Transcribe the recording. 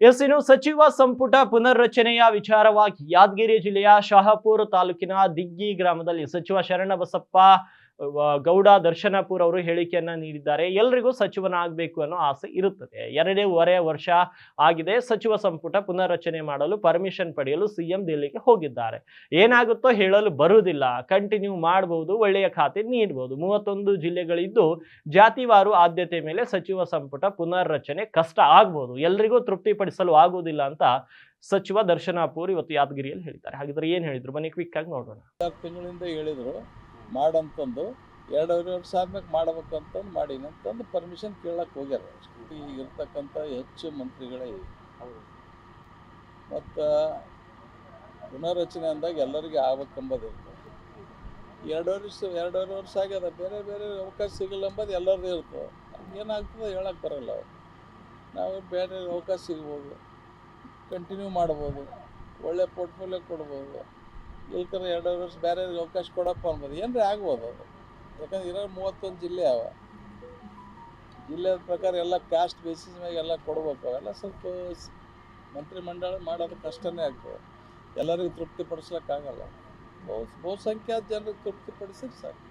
S ಇನ್ನು ಸಚಿವ ಸಂಪುಟ ಪುನರ್ರಚನೆಯ ವಿಚಾರವಾಗಿ ಯಾದಗಿರಿ ಜಿಲ್ಲೆಯ ಶಹಾಪುರ ತಾಲೂಕಿನ ದಿಗ್ಗಿ ಗ್ರಾಮದಲ್ಲಿ ಸಚಿವ ಶರಣಬಸಪ್ಪ ಗೌಡ ದರ್ಶನಪುರ್ ಅವರು ಹೇಳಿಕೆಯನ್ನ ನೀಡಿದ್ದಾರೆ. ಎಲ್ರಿಗೂ ಸಚಿವನಾಗಬೇಕು ಅನ್ನೋ ಆಸೆ ಇರುತ್ತದೆ. ಎರಡೂವರೆ ವರ್ಷ ಆಗಿದೆ. ಸಚಿವ ಸಂಪುಟ ಪುನರ್ರಚನೆ ಮಾಡಲು ಪರ್ಮಿಷನ್ ಪಡೆಯಲು ಸಿಎಂ ದೆಹಲಿಗೆ ಹೋಗಿದ್ದಾರೆ. ಏನಾಗುತ್ತೋ ಹೇಳಲು ಬರುವುದಿಲ್ಲ. ಕಂಟಿನ್ಯೂ ಮಾಡಬಹುದು ಒಳ್ಳೆಯ ಖಾತೆ ನೀಡಬಹುದು ಮೂವತ್ತೊಂದು ಜಿಲ್ಲೆಗಳಿದ್ದು ಜಾತಿವಾರು ಆದ್ಯತೆ ಮೇಲೆ ಸಚಿವ ಸಂಪುಟ ಪುನರ್ರಚನೆ ಕಷ್ಟ ಆಗ್ಬೋದು. ಎಲ್ರಿಗೂ ತೃಪ್ತಿಪಡಿಸಲು ಆಗುವುದಿಲ್ಲ ಅಂತ ಸಚಿವ ದರ್ಶನಾಪುರ್ ಇವತ್ತು ಯಾದಗಿರಿಯಲ್ಲಿ ಹೇಳಿದ್ದಾರೆ. ಹಾಗಿದ್ರೆ ಏನ್ ಹೇಳಿದ್ರು? ಬನ್ನಿ ಕ್ವಿಕ್ ಆಗಿ ನೋಡೋಣ. ಹೇಳಿದರು. ಮಾಡಂತಂದು ಎರಡೂವರೆ ವರ್ಷ ಆದ್ಮೇಲೆ ಮಾಡ್ಬೇಕಂತಂದು ಮಾಡೀನಿ ಅಂತಂದು ಪರ್ಮಿಷನ್ ಕೇಳಕ್ಕೆ ಹೋಗ್ಯಾರ. ಈಗ ಇರ್ತಕ್ಕಂಥ ಹೆಚ್ಚು ಮಂತ್ರಿಗಳೇ ಮತ್ತು ಪುನರ್ರಚನೆ ಅಂದಾಗ ಎಲ್ಲರಿಗೆ ಆಗ್ಬೇಕೆಂಬುದು. ಇರ್ತದೆ ಎರಡೂವರೆ ವರ್ಷ ಎರಡೂವರೆ ವರ್ಷ ಆಗ್ಯದ, ಬೇರೆ ಬೇರೆ ಅವಕಾಶ ಸಿಗಲ್ಲ ಎಂಬುದು ಎಲ್ಲರದ್ದು ಇರ್ತದೆ. ಏನಾಗ್ತದೆ ಹೇಳಕ್ಕೆ ಬರಲ್ಲ ನಾವು ಬೇರೆ ಅವಕಾಶ ಸಿಗ್ಬೋದು ಕಂಟಿನ್ಯೂ ಮಾಡ್ಬೋದು, ಒಳ್ಳೆ ಪೋರ್ಟ್ಫೋಲಿಯೋ ಕೊಡ್ಬೋದು. ಇಲ್ಕರ ಎರಡು ವರ್ಷ ಬೇರೆ ಅವಕಾಶ ಕೊಡಪ್ಪ ಅನ್ಬೋದು. ಏನ್ರಿ ಆಗ್ಬೋದು? ಯಾಕಂದ್ರೆ ಇರೋ ಮೂವತ್ತೊಂದು ಜಿಲ್ಲೆ ಅವ. ಜಿಲ್ಲೆ ಪ್ರಕಾರ ಎಲ್ಲ ಕಾಸ್ಟ್ ಬೇಸಿಸ್ ಮ್ಯಾಗ ಎಲ್ಲ ಕೊಡ್ಬೇಕು. ಅವೆಲ್ಲ ಸ್ವಲ್ಪ ಮಂತ್ರಿ ಮಂತ್ರಿಮಂಡಲ ಮಾಡೋದು ಕಷ್ಟನೇ ಆಗ್ತದೆ. ಎಲ್ಲರಿಗೂ ತೃಪ್ತಿಪಡಿಸ್ಲಿಕ್ಕಾಗಲ್ಲ. ಬಹು ಬಹುಸಂಖ್ಯಾತ ಜನರಿಗೆ ತೃಪ್ತಿಪಡಿಸಿದ್ರೆ ಸಾಕು.